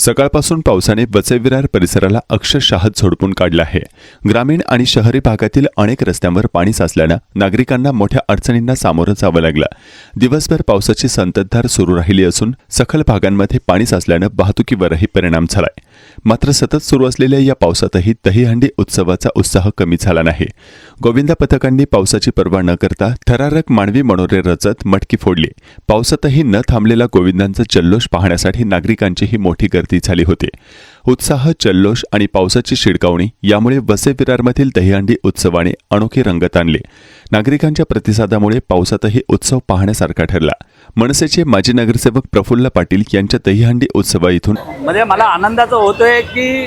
सकाळपासून पावसाने वचईविरार परिसराला अक्षरशः झोडपून काढलं आहे. ग्रामीण आणि शहरी भागातील अनेक रस्त्यांवर पाणी साचल्यानं नागरिकांना मोठ्या अडचणींना सामोरं जावं लागलं. दिवसभर पावसाची संततधार सुरू राहिली असून सखल भागांमध्ये पाणी साचल्यानं वाहतुकीवरही परिणाम झालाय. मात्र सतत सुरू असलेल्या या पावसातही दहीहंडी उत्सवाचा उत्साह कमी झाला नाही. गोविंदा पथकांनी पावसाची पर्वा न करता थरारक मानवी मनोरे रचत मटकी फोडली. पावसातही न थांबलेला गोविंदांचा जल्लोष पाहण्यासाठी नागरिकांचीही मोठी गर्दी झाली होती. उत्साह जल्लोष आणि पावसाची शिडकावणी यामुळे वसे विरारमधील दहीहंडी उत्सवाने अनोखे रंगत आणले. नागरिकांच्या प्रतिसादामुळे पावसातही उत्सव पाहण्यासारखा ठरला. मनसेचे माजी नगरसेवक प्रफुल्ल पाटील यांच्या दहीहंडी उत्सवा इथून म्हणजे मला आनंदाचं होतोय की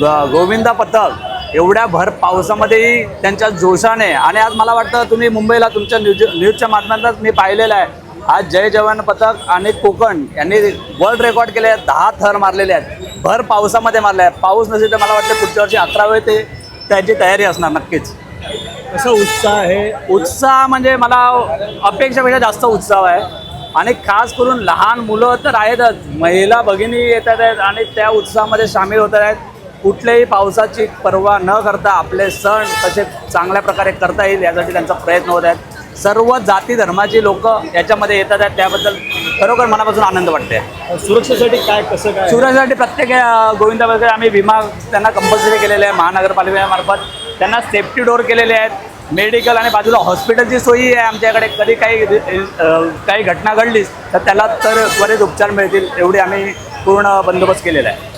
ग- गोविंदा पथक एवढ्या भर पावसामध्येही त्यांच्या जोशाने आणि आज मला वाटतं तुम्ही मुंबईला तुमच्या न्यूज न्यूजच्या माध्यमातूनच मी पाहिलेलं आहे. आज जय जवान पथक आणि कोकण यांनी वर्ल्ड रेकॉर्ड केले आहेत दहा थर मारलेले आहेत. भर पावसामध्ये मारले आहेत पाऊस नसेल तर मला वाटतं पुढच्या वर्षी अकरा वेळ ते त्याची तयारी असणार नक्कीच. कसा उत्साह आहे? उत्साह म्हणजे मला अपेक्षेपेक्षा जास्त उत्साह आहे. आणि खास करून लहान मुलं तर आहेतच. महिला भगिनी येतात आहेत आणि त्या उत्साहामध्ये सामील होत आहेत. कुठल्याही पावसाची पर्वा न करता आपले सण कसे चांगल्या प्रकारे करता येईल यासाठी त्यांचा प्रयत्न होत आहेत. सर्व जाती धर्माची लोक याच्यामध्ये येतात आहेत. त्याबद्दल खरोखर मनापासून आनंद वाटते सुरक्षेसाठी काय कसं काय? सुरक्षेसाठी प्रत्येक गोविंदा वगैरे आम्ही विमा त्यांना कंपल्सरी केलेले आहे महानगरपालिकेमार्फत. त्यांना सेफ्टी डोअर केलेले आहेत. मेडिकल आणि बाजूला हॉस्पिटलची सोयी आहे आमच्याकडे. कधी काही काही घटना घडलीच तर त्याला तर त्वरित उपचार मिळतील एवढी आम्ही पूर्ण बंदोबस्त केलेला आहे.